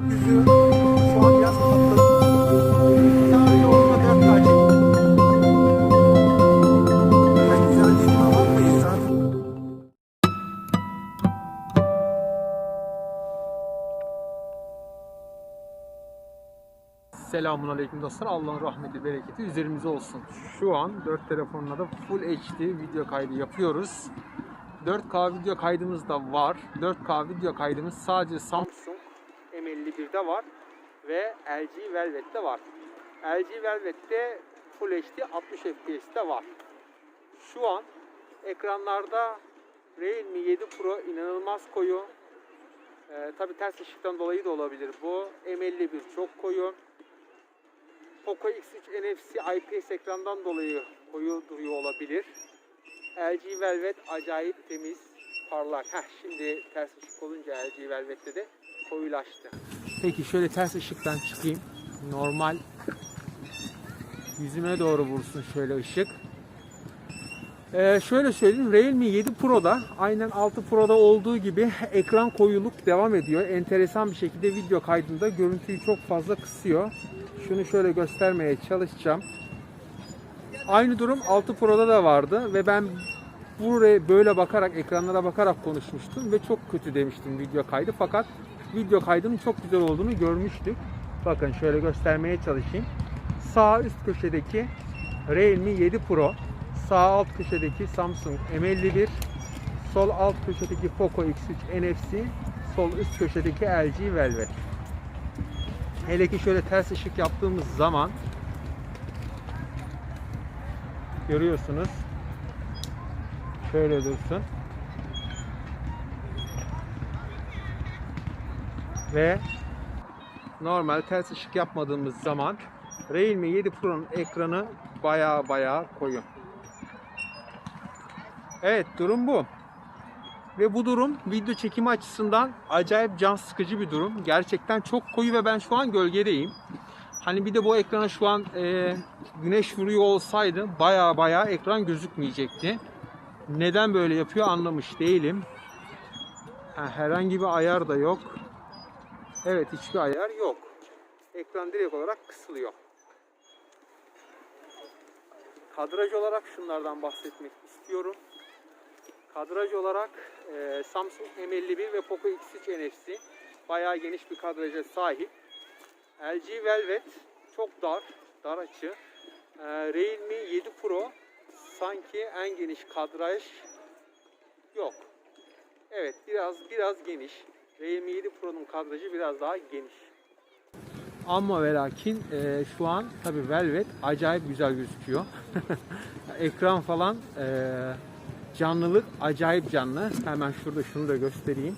Yüzü? Selamun Aleyküm dostlar. Allah'ın rahmeti, bereketi üzerimize olsun. Şu an 4 telefonla da Full HD video kaydı yapıyoruz. 4K video kaydımız da var. 4K video kaydımız sadece Samsung M51'de var ve LG Velvet'te var. LG Velvet'te Full HD 60 FPS'te var. Şu an ekranlarda Realme 7 Pro inanılmaz koyu. Ee, Tabi ters ışıktan dolayı da olabilir bu. M51 çok koyu. Poco X3 NFC IPS ekrandan dolayı koyu duruyor olabilir. LG Velvet acayip temiz, parlak. Heh, şimdi ters ışık olunca LG Velvet'te de koyulaştı. Peki şöyle ters ışıktan çıkayım. Normal yüzüme doğru vursun şöyle ışık. Ee, şöyle söyleyeyim Realme 7 Pro'da aynen 6 Pro'da olduğu gibi ekran koyuluk devam ediyor. Enteresan bir şekilde video kaydında görüntüyü çok fazla kısıyor. Şunu şöyle göstermeye çalışacağım. Aynı durum 6 Pro'da da vardı ve ben buraya böyle bakarak ekranlara bakarak konuşmuştum ve çok kötü demiştim video kaydı fakat video kaydının çok güzel olduğunu görmüştük. Bakın şöyle göstermeye çalışayım. Sağ üst köşedeki Realme 7 Pro, sağ alt köşedeki Samsung M51, sol alt köşedeki Poco X3 NFC, sol üst köşedeki LG Velvet. Hele ki şöyle ters ışık yaptığımız zaman görüyorsunuz. Şöyle dursun. Ve normal ters ışık yapmadığımız zaman Realme 7 Pro'nun ekranı baya baya koyu. Evet durum bu. Ve bu durum video çekimi açısından acayip can sıkıcı bir durum. Gerçekten çok koyu ve ben şu an gölgedeyim. Hani bir de bu ekrana şu an e, güneş vuruyor olsaydı baya baya ekran gözükmeyecekti. Neden böyle yapıyor anlamış değilim. Ha, herhangi bir ayar da yok. Evet hiçbir ayar yok. Ekran direkt olarak kısılıyor. Kadraj olarak şunlardan bahsetmek istiyorum. Kadraj olarak e, Samsung M51 ve Poco X3 NFC bayağı geniş bir kadraja sahip. LG Velvet çok dar, dar açı. E, Realme 7 Pro sanki en geniş kadraj yok. Evet biraz biraz geniş. Realme 7 Pro'nun kadrajı biraz daha geniş. Ama ve lakin e, şu an tabi Velvet acayip güzel gözüküyor. Ekran falan e, canlılık acayip canlı. Hemen şurada şunu da göstereyim.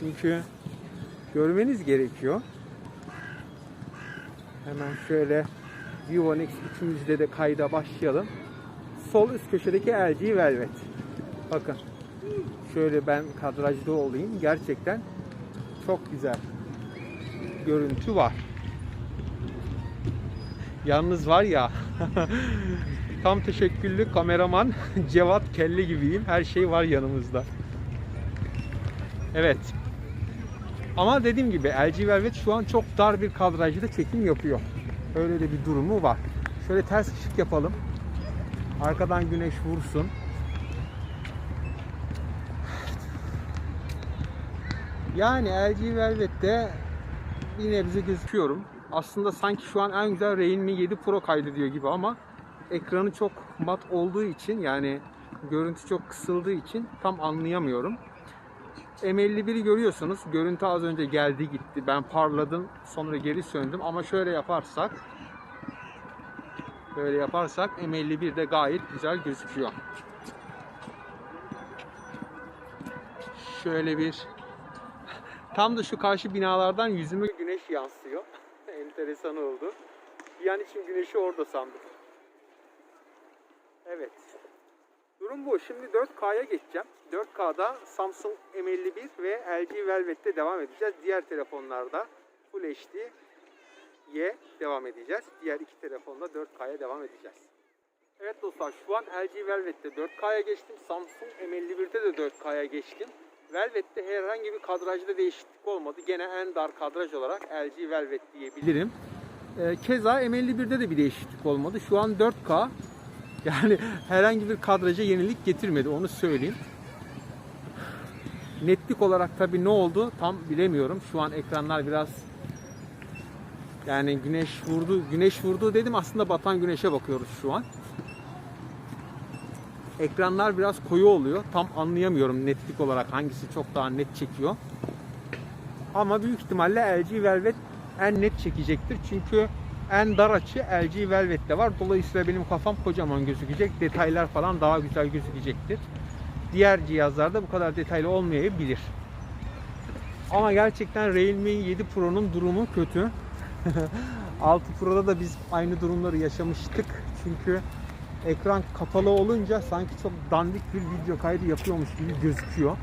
Çünkü görmeniz gerekiyor. Hemen şöyle Vivo Nex 3'ümüzde de kayda başlayalım. Sol üst köşedeki LG Velvet. Bakın. Şöyle ben kadrajda olayım. Gerçekten çok güzel görüntü var. Yalnız var ya tam teşekküllü kameraman Cevat Kelli gibiyim. Her şey var yanımızda. Evet. Ama dediğim gibi LG Velvet şu an çok dar bir kadrajda çekim yapıyor. Öyle de bir durumu var. Şöyle ters ışık yapalım. Arkadan güneş vursun. Yani LG Velvet'te bir nebze gözüküyorum. Aslında sanki şu an en güzel Realme 7 Pro kaydediyor gibi ama ekranı çok mat olduğu için yani görüntü çok kısıldığı için tam anlayamıyorum. M51'i görüyorsunuz. Görüntü az önce geldi gitti. Ben parladım sonra geri söndüm ama şöyle yaparsak böyle yaparsak M51 de gayet güzel gözüküyor. Şöyle bir Tam da şu karşı binalardan yüzüme güneş yansıyor. Enteresan oldu. An için güneşi orada sandım. Evet. Durum bu. Şimdi 4K'ya geçeceğim. 4K'da Samsung M51 ve LG Velvet'te devam edeceğiz. Diğer telefonlarda Full HD'ye devam edeceğiz. Diğer iki telefonda 4K'ya devam edeceğiz. Evet dostlar şu an LG Velvet'te 4K'ya geçtim. Samsung M51'de de 4K'ya geçtim. Velvet'te herhangi bir kadrajda değişiklik olmadı. Gene en dar kadraj olarak LG Velvet diyebilirim. Ee, keza M51'de de bir değişiklik olmadı. Şu an 4K. Yani herhangi bir kadraja yenilik getirmedi onu söyleyeyim. Netlik olarak tabii ne oldu tam bilemiyorum. Şu an ekranlar biraz yani güneş vurdu, güneş vurdu dedim aslında batan güneşe bakıyoruz şu an. Ekranlar biraz koyu oluyor. Tam anlayamıyorum netlik olarak hangisi çok daha net çekiyor. Ama büyük ihtimalle LG Velvet en net çekecektir. Çünkü en dar açı LG Velvet'te var. Dolayısıyla benim kafam kocaman gözükecek. Detaylar falan daha güzel gözükecektir. Diğer cihazlarda bu kadar detaylı olmayabilir. Ama gerçekten Realme 7 Pro'nun durumu kötü. 6 Pro'da da biz aynı durumları yaşamıştık. Çünkü ekran kapalı olunca sanki çok dandik bir video kaydı yapıyormuş gibi gözüküyor.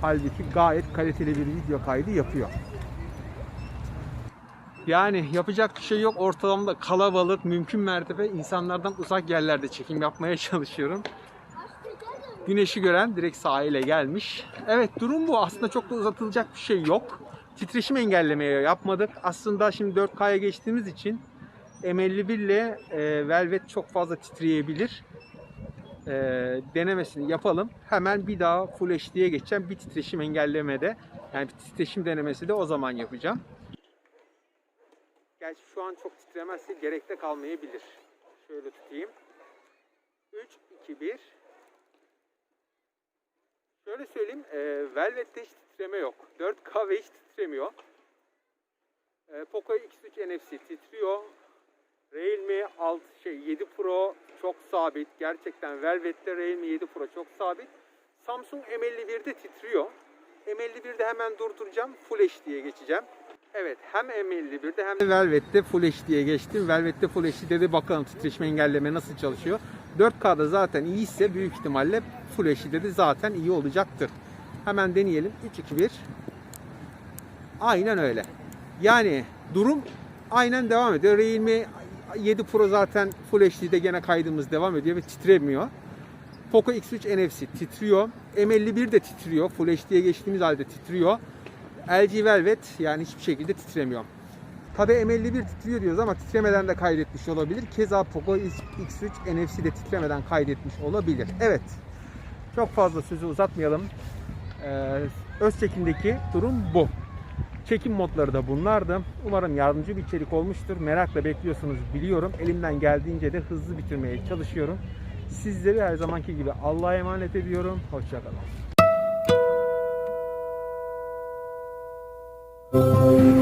Halbuki gayet kaliteli bir video kaydı yapıyor. Yani yapacak bir şey yok. Ortalamda kalabalık, mümkün mertebe insanlardan uzak yerlerde çekim yapmaya çalışıyorum. Güneşi gören direkt sahile gelmiş. Evet durum bu. Aslında çok da uzatılacak bir şey yok. Titreşim engellemeye yapmadık. Aslında şimdi 4K'ya geçtiğimiz için M51 ile e, Velvet çok fazla titreyebilir. E, denemesini yapalım. Hemen bir daha Full HD'ye geçeceğim. Bir titreşim engellemede. Yani bir titreşim denemesi de o zaman yapacağım. Gerçi şu an çok titremezse gerekte kalmayabilir. Şöyle tutayım. 3, 2, 1. Şöyle söyleyeyim. E, Velvet'te hiç titreme yok. 4K ve hiç titremiyor. E, Poco X3 NFC titriyor. Realme 6 şey 7 Pro çok sabit. Gerçekten Velvet'te Realme 7 Pro çok sabit. Samsung M51'de titriyor. M51'de hemen durduracağım. Full HD'ye geçeceğim. Evet hem M51'de hem de Velvet'te Full HD'ye geçtim. Velvet'te Full HD'de de bakalım titreşim engelleme nasıl çalışıyor. 4K'da zaten iyiyse büyük ihtimalle Full HD'de de zaten iyi olacaktır. Hemen deneyelim. 3 2 1. Aynen öyle. Yani durum aynen devam ediyor. Realme 7 Pro zaten Full HD'de gene kaydımız devam ediyor ve titremiyor. Poco X3 NFC titriyor. M51 de titriyor. Full HD'ye geçtiğimiz halde titriyor. LG Velvet yani hiçbir şekilde titremiyor. Tabi M51 titriyor diyoruz ama titremeden de kaydetmiş olabilir. Keza Poco X3 NFC de titremeden kaydetmiş olabilir. Evet. Çok fazla sözü uzatmayalım. Ee, öz çekimdeki durum bu. Çekim modları da bunlardı. Umarım yardımcı bir içerik olmuştur. Merakla bekliyorsunuz biliyorum. Elimden geldiğince de hızlı bitirmeye çalışıyorum. Sizleri her zamanki gibi Allah'a emanet ediyorum. Hoşçakalın. Sadece